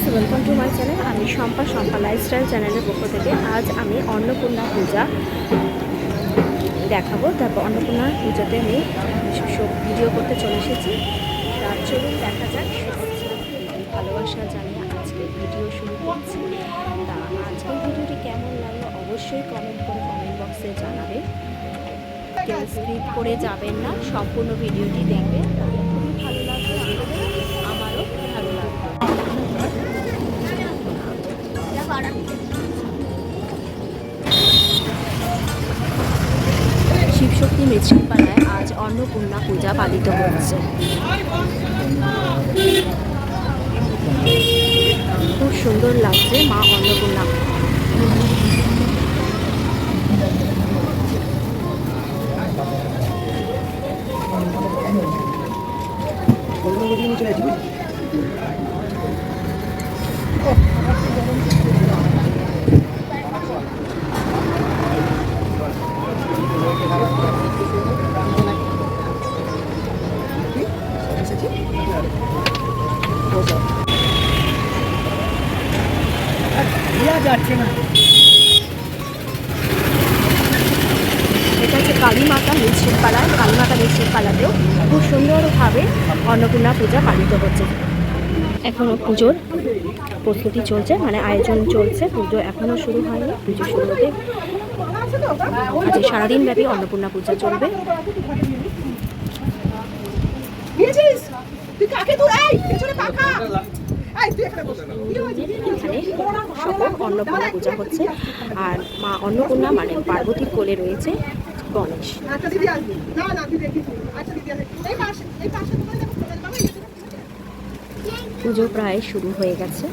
Friends welcome to my channel আমি Shampa Shampa lifestyle চ্যানেলের পক্ষ থেকে আজ আমি অন্নপূর্ণা পূজা দেখাবো। তারপর অন্নপূর্ণা পূজাতে আমি ভিডিও করতে চলে এসেছি। তার চলুন দেখা যাক। ভালোবাসা জানিয়ে আজকে ভিডিও শুরু করছি। তা আজকের ভিডিওটি কেমন লাগল অবশ্যই কমেন্ট করে কমেন্ট বক্সে জানাবে। কেউ স্ক্রিপ করে যাবেন না, সম্পূর্ণ ভিডিওটি দেখবে তাহলে খুবই ভালো লাগবে আপনাদের আমারও ভালো লাগবে শিবশক্তি মৃৎশিল্পালয়ে আজ অন্নপূর্ণা পূজা পালিত হচ্ছে। খুব সুন্দর লাগছে মা অন্নপূর্ণা। Thank you. এখনও পুজোর প্রস্তুতি চলছে মানে আয়োজন চলছে পুজো এখনও শুরু হয়নি পুজো শুরু হতে আজ সারাদিন ব্যাপী অন্নপূর্ণা পূজা চলবে। সকল অন্নপূর্ণা পূজা হচ্ছে আর মা অন্নপূর্ণা মানে পার্বতীর কোলে রয়েছে গণেশ। আচ্ছা দিদি আসবে। না না দিদি দেখি আচ্ছা দিদি এই পাশে এই পাশে তোমার দেখো তোমার বাবা এই দেখো, পুজো প্রায় শুরু হয়ে গেছে।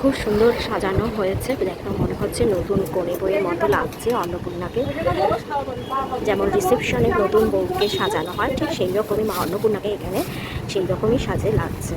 খুব সুন্দর সাজানো হয়েছে দেখে মনে হচ্ছে নতুন কোণে বইয়ের মতো লাগছে অন্নপূর্ণাকে। যেমন রিসেপশনে নতুন বউকে সাজানো হয় ঠিক সেই রকমই মা অন্নপূর্ণাকে এখানে সেই রকমই সাজে লাগছে।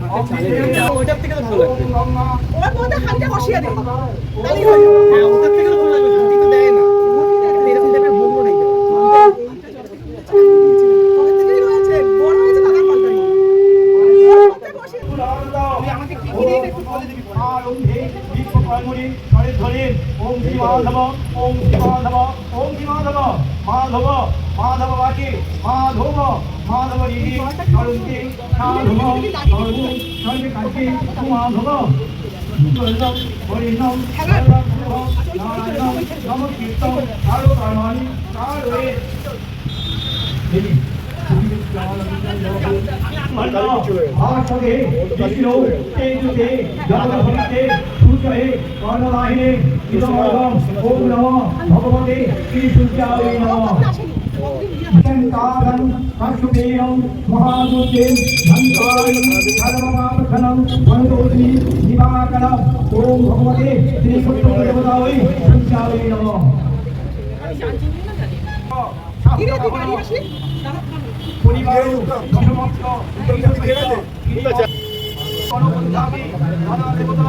ওইটার থেকে তো ভালো লাগবে। ওর মধ্যে হাতটা বসিয়ে দে তাহলেই হয়ে। যাবে। হ্যাঁ ওটার থেকে তো ভালো লাগবে রুটি তো দেয় না এরকম টাইপের ভোগ নেই তোদের থেকেই রয়েছে বড় হয়েছে দাদা কল করি ওর মধ্যে বসিয়ে দে। তুই আমাকে কি কি দিয়ে একটু বলে দিবি আর ওম হে বিশ্ব প্রাণমণি ধরে ধরে ওম শ্রী মাধব ওম শ্রী মাধব ওম শ্রী মাধব মাধব মাধব বাকে মাধব মাধব দিদি করন্তি সাধব সর্বু সর্বে কাছে মাধব হরিনাম হরিনাম নারায়ণ নম। কীর্তন আরও প্রাণী তার হয়ে ভাষে বিষ্ণু তেজুতে ওম ভগবতে শ্রী সূর্যদেবতায় সূর্যায় নমঃ কি রে তুই বাড়ি আসলি দাদা পরিবার সমস্ত দেবতা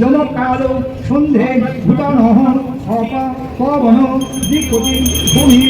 জমকাল সন্ধে ভূতান অপ পবন দিকপতি ভূমি।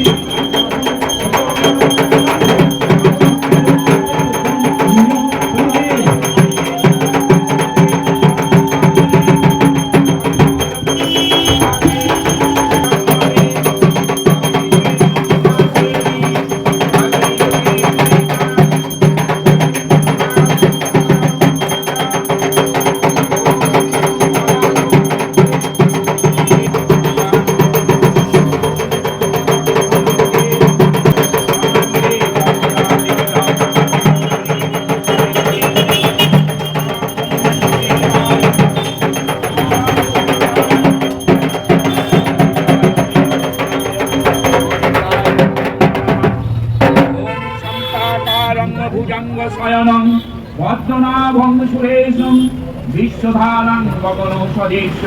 বিশ্বধারাং গগন স্বদেশ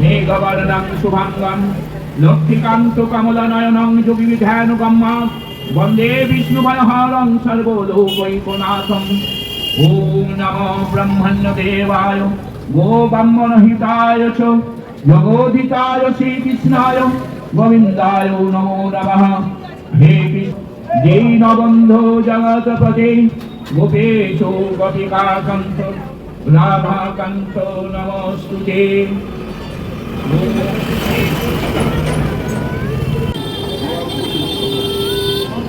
মেঘবর্ণং শুভাঙ্গম, লক্ষ্মীকান্ত কমলনয়নং যোগী বিধানুগম্য বন্দে বিষ্ণুবলহরং সর্বলোকৈকনাথম নমো ব্রহ্মণ্য দেবায় গো ব্রহ্মণহিতায় চ জগোদিতায় শ্রীকৃষ্ণায়, গোবিন্দায় নমো নমঃ। হে দীনবন্ধো জগৎপতে গোপেশ গোপিকাকান্ত রাধাকান্ত নমস্তুতে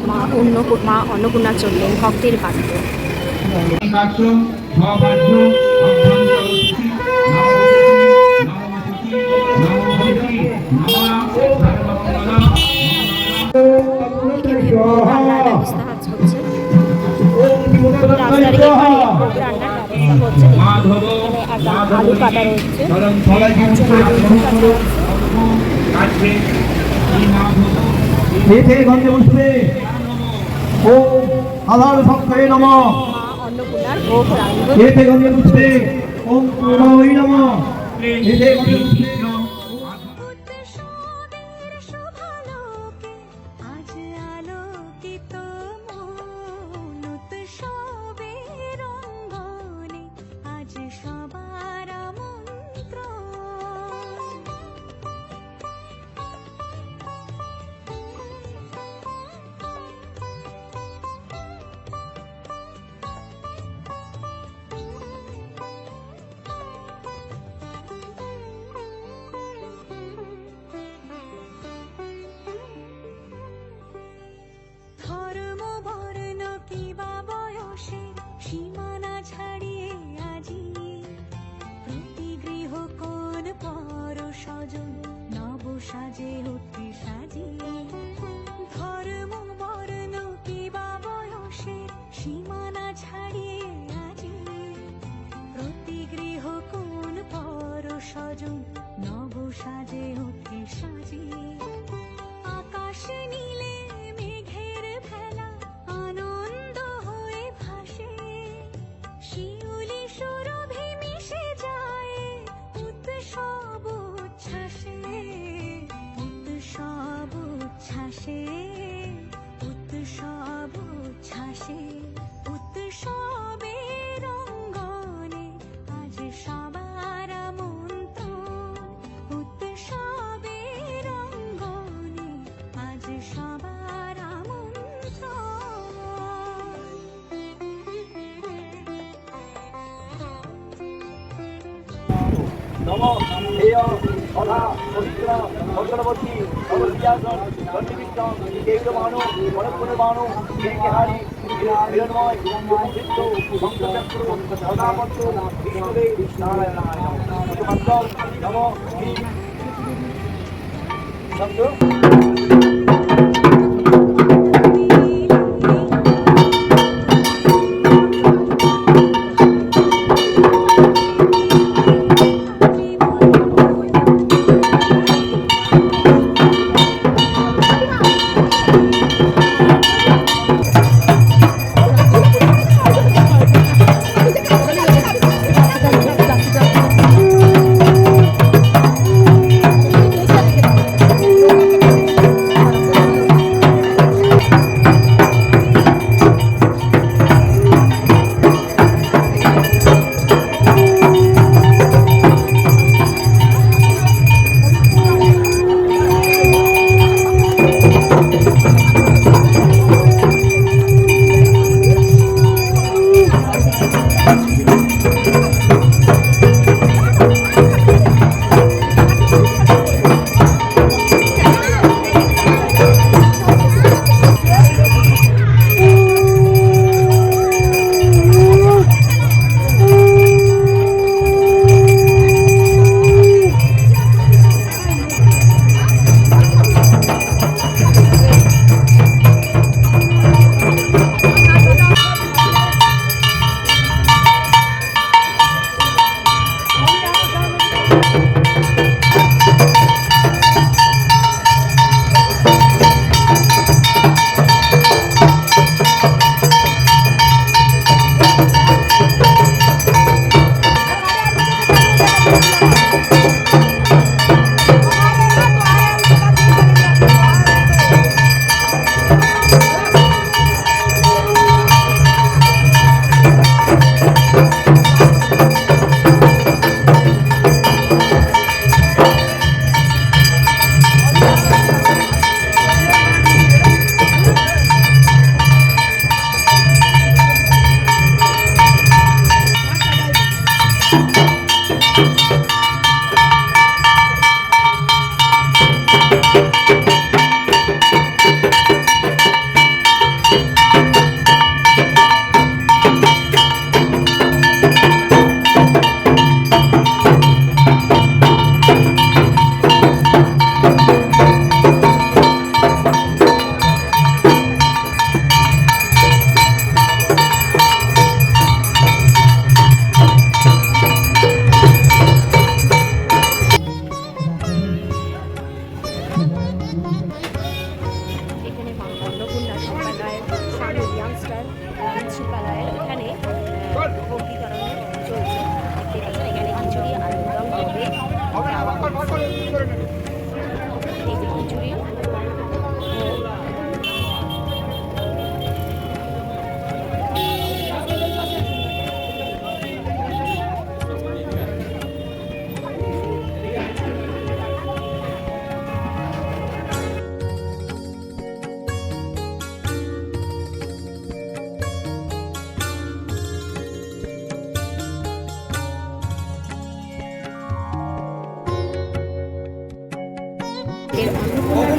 মা অন্ন মা অন্নপূর্ণা চললেন ভক্তের বাড়িতে রান্নার আজ হচ্ছে আলু কাটা রয়েছে। পুষ্পে ওম আধার ভক্তে নম। অন্নপূর্ণার ভোগ রান্না। এতে গন্ধে পুষ্পে ওম নম এতে বয়সে সীমানা ছাড়িয়ে আজি প্রতি গৃহ কোন পর সজন নব সাজে অতি সাজে। আকাশে নীলে নম হেয় সদা পবিত্র ভদ্রবতী নববিদ্যাসন দণ্ডিবিক্রম কেন্দ্রবাণু মনপুরবাণু কেহারি হিরণময় চিত্ত শঙ্কচক্র সদাপত্র বিষ্ণুদেব নারায়ণায় নম শ্রী শব্দ?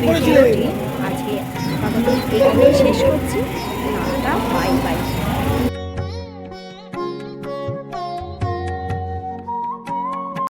ভিডিওটি আজকে আপাতত এখানেই শেষ করছি।